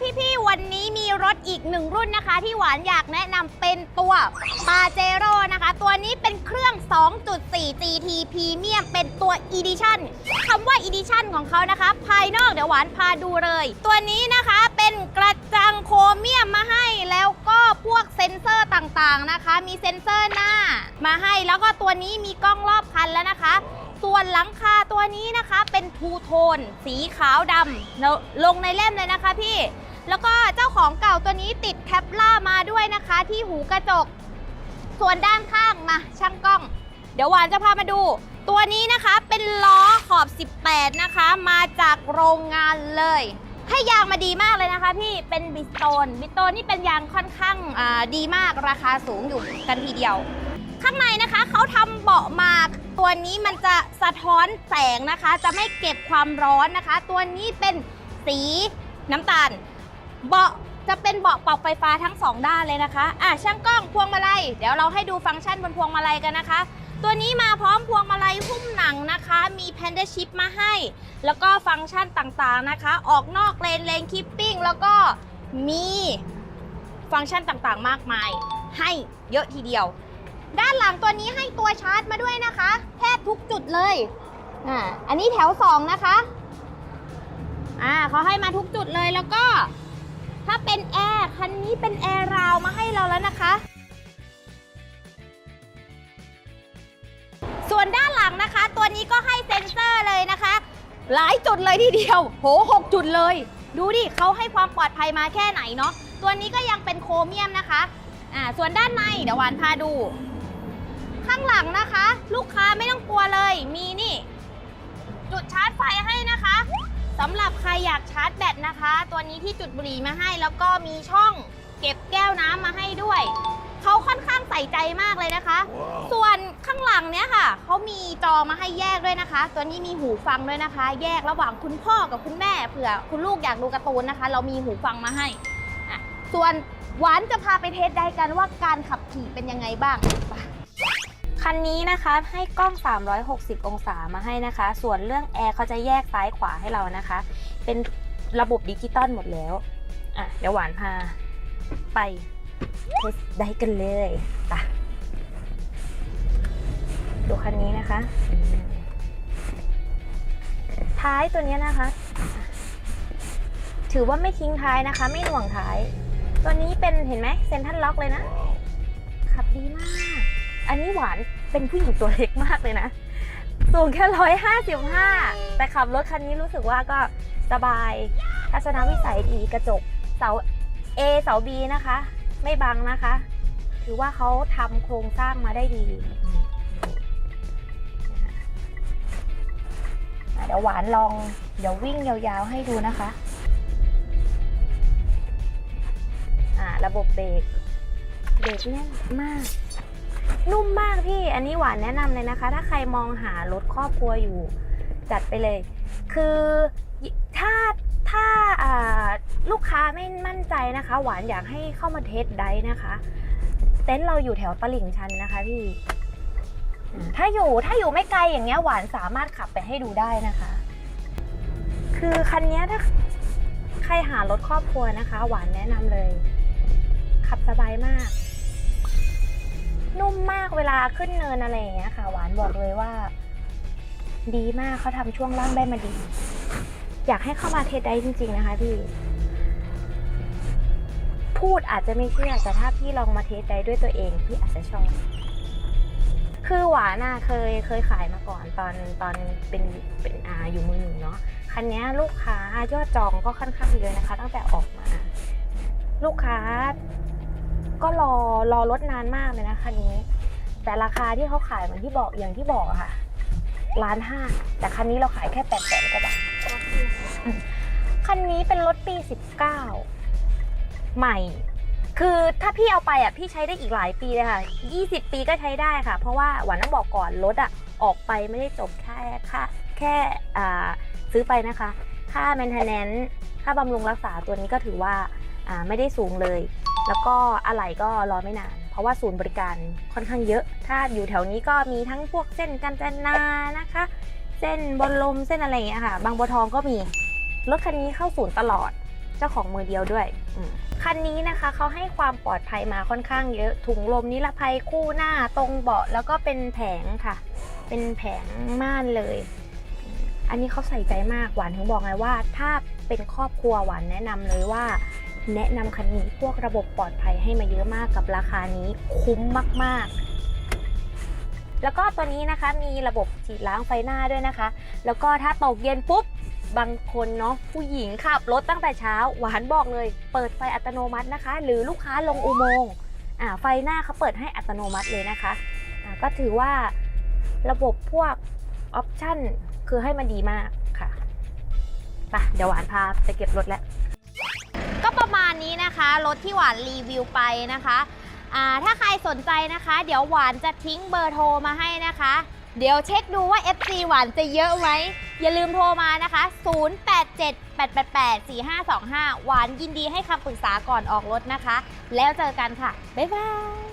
พี่ๆ วันนี้มีรถอีกหนึ่งรุ่นนะคะ ที่หวานอยากแนะนำเป็นตัวปาเจโร่นะคะ ตัวนี้เป็นเครื่อง 2.4 GT Premium เป็นตัว Edition คำว่า Edition ของเขานะคะ ภายนอกเดี๋ยวหวานพาดูเลย ตัวนี้นะคะเป็นกระจังโครเมียมมาให้แล้วก็พวกเซ็นเซอร์ต่างๆนะคะ มีเซ็นเซอร์หน้ามาให้แล้วก็ตัวนี้มีกล้องรอบคันแล้วนะคะส่วนหลังคาตัวนี้นะคะเป็นทูโทน สีขาวดำลงในเล่มเลยนะคะพี่ แล้วก็เจ้าของเก่าตัวนี้ติดแคปล่ามาด้วยนะคะ ที่หูกระจก ส่วนด้านข้างมาช่างกล้อง เดี๋ยวหวานจะพามาดู ตัวนี้นะคะเป็นล้อขอบ 18 นะคะ มาจากโรงงานเลยให้ยางมาดีมากเลยนะคะพี่เป็นบิสโตนบิสโตนนี่เป็นยางค่อนข้างดีมากราคาสูงอยู่กันทีเดียว ข้างในนะคะเขาทำเบาะมาตัวนี้มันจะสะท้อนแสงนะคะ จะไม่เก็บความร้อนนะคะ ตัวนี้เป็นสีน้ำตาล เบาะจะเป็นเบาะปรับไฟฟ้าทั้งสองด้านเลยนะคะอะช่างกล้องพวงมาลัย เดี๋ยวเราให้ดูฟังก์ชันบนพวงมาลัยกันนะคะ ตัวนี้มาพร้อมพวงมาลัยหุ้มหนังนะคะ มีแพนเดชิพมาให้ แล้วก็ฟังก์ชันต่างๆนะคะ ออกนอกเลนเลนคิปปิ้งแล้วก็มีฟังก์ชันต่างๆ มากมาย ให้เยอะทีเดียว ด้านหลังตัวนี้ให้ตัวชาร์จมาด้วยนะคะ แทบทุกจุดเลยอ่าอันนี้แถว 2 นะคะอ่าเขาให้มาทุกจุดเลยแล้วก็ ถ้าเป็นแอร์คันนี้เป็นแอร์ราวมาให้เราแล้วนะคะ ส่วนด้านหลังนะคะ ตัวนี้ก็ให้เซ็นเซอร์เลยนะคะ หลายจุดเลยทีเดียว โหหกจุดเลย ดูดิเขาให้ความปลอดภัยมาแค่ไหนเนาะตัวนี้ก็ยังเป็นโครเมียมนะคะอ่าส่วนด้านในเดี๋ยวหวานพาดู ข้างหลังนะคะ ลูกค้าไม่ต้องกลัวเลย มีนี่ จุดชาร์จไฟให้นะคะ สำหรับใครอยากชาร์จแบตนะคะ ตัวนี้ที่จุดบุหรี่มาให้ แล้วก็มีช่องเก็บแก้วน้ำมาให้ด้วย เขาค่อนข้างใส่ใจมากเลยนะคะ ส่วนข้างหลังเนี้ยค่ะ เขามีจอมาให้แยกด้วยนะคะ ตัวนี้มีหูฟังด้วยนะคะ แยกระหว่างคุณพ่อกับคุณแม่เผื่อคุณลูกอยากดูการ์ตูนนะคะ เรามีหูฟังมาให้อะส่วนหวานจะพาไปเทสได้กันว่าการขับขี่เป็นยังไงบ้างไป คันนี้นะคะให้กล้อง 360 องศามาให้นะคะ ส่วนเรื่องแอร์เขาจะแยกซ้ายขวาให้เรานะคะ เป็นระบบดิจิตอลหมดแล้ว อะ เดี๋ยวหวานพาไปเทสได้กันเลยไปดูคันนี้นะคะ ท้ายตัวเนี้ยนะคะ ถือว่าไม่ทิ้งท้ายนะคะ ไม่หน่วงท้าย ตัวนี้เป็นเห็นไหมเซ็นทรัลล็อกเลยนะ ขับดีมาก อันนี้หวานเป็นผู้หญิงตัวเล็กมากเลยนะ สูงแค่ร้อยห้าสิบห้าแต่ขับรถคันนี้รู้สึกว่าก็สบาย ทัศนวิสัยดีกระจก เสา A เสา B นะคะ ไม่บังนะคะ ถือว่าเขาทำโครงสร้างมาได้ดีเดี๋ยวหวานลอง เดี๋ยววิ่งยาวๆให้ดูนะคะอ่าระบบเบรกเบรกแน่นมาก นุ่มมากพี่ อันนี้หวานแนะนำเลยนะคะ ถ้าใครมองหารถครอบครัวอยู่จัดไปเลย คือถ้าถ้าลูกค้าไม่มั่นใจนะคะ หวานอยากให้เข้ามาเทสได้นะคะ เต็นท์เราอยู่แถวตลิ่งชันนะคะพี่ ถ้าอยู่ถ้าอยู่ไม่ไกลอย่างเงี้ยหวานสามารถขับไปให้ดูได้นะคะ คือคันนี้ถ้าใครหารถครอบครัวนะคะ หวานแนะนำเลย ขับสบายมาก นุ่มมากเวลาขึ้นเนินอะไรอย่างเงี้ยค่ะ หวานบอกเลยว่า ดีมากเขาทำช่วงล่างได้มาดี อยากให้เข้ามาเทสได้จริง ๆ นะคะพี่พูดอาจจะไม่เชื่อแต่ถ้าพี่ลองมาเทสได้ด้วยตัวเองพี่อาจจะชอบคือหวานน่ะเคยเคยขายมาก่อนตอนตอนเป็นเป็นอาอยู่มือหนึ่งเนาะคันนี้ลูกค้ายอดจองก็ค่อนข้างเยอะนะคะ ตั้งแต่ออกมา ลูกค้า ก็รอรอรถนานมากเลยนะคันนี้ แต่ราคาที่เขาขายเหมือนที่บอกอย่างที่บอกอะค่ะล้านห้าแต่คันนี้เราขายแค่แปดแสนกว่าบาทคันนี้เป็นรถปี 19 ใหม่ คือถ้าพี่เอาไปอะพี่ใช้ได้อีกหลายปีเลยค่ะ 20 ปีก็ใช้ได้ค่ะ เพราะว่าหวานต้องบอกก่อนรถอะออกไปไม่ได้จบแค่ค่าแค่อ่าซื้อไปนะคะ ค่า maintenance ค่าบำรุงรักษาตัวนี้ก็ถือว่าอ่าไม่ได้สูงเลย แล้วก็อะไหล่ก็รอไม่นาน เพราะว่าศูนย์บริการค่อนข้างเยอะ ถ้าอยู่แถวนี้ก็มีทั้งพวกเส้นกันจนานะคะ เส้นบนลมเส้นอะไรอย่างเงี้ยค่ะ บางบัวทองก็มี รถคันนี้เข้าศูนย์ตลอด เจ้าของมือเดียวด้วยคันนี้นะคะเขาให้ความปลอดภัยมาค่อนข้างเยอะ ถุงลมนิรภัยคู่หน้าตรงเบาะแล้วก็เป็นแผงค่ะ เป็นแผงม่านเลย อันนี้เขาใส่ใจมากหวานถึงบอกไงว่า ถ้าเป็นครอบครัวหวานแนะนำเลยว่า แนะนำคันนี้พวกระบบปลอดภัยให้มาเยอะมากกับราคานี้คุ้มมากๆแล้วก็ตัวนี้นะคะมีระบบฉีดล้างไฟหน้าด้วยนะคะ แล้วก็ถ้าตกเย็นปุ๊บบางคนเนาะผู้หญิงขับรถตั้งแต่เช้า หวานบอกเลย เปิดไฟอัตโนมัตินะคะ หรือลูกค้าลงอุโมงค์อ่าไฟหน้าเขาเปิดให้อัตโนมัติเลยนะคะอ่าก็ถือว่าระบบพวกออปชั่นคือให้มันดีมากค่ะไปเดี๋ยวหวานพาไปเก็บรถแล้ว ก็ประมาณนี้นะคะรถที่หวานรีวิวไปนะคะถ้าใครสนใจนะคะ เดี๋ยวหวานจะทิ้งเบอร์โทรมาให้นะคะ เดี๋ยวเช็คดูว่า FC หวานจะเยอะไหมอย่าลืมโทรมานะคะ 0878884525 หวานยินดีให้คำปรึกษาก่อนออกรถนะคะ แล้วเจอกันค่ะ บ๊ายบาย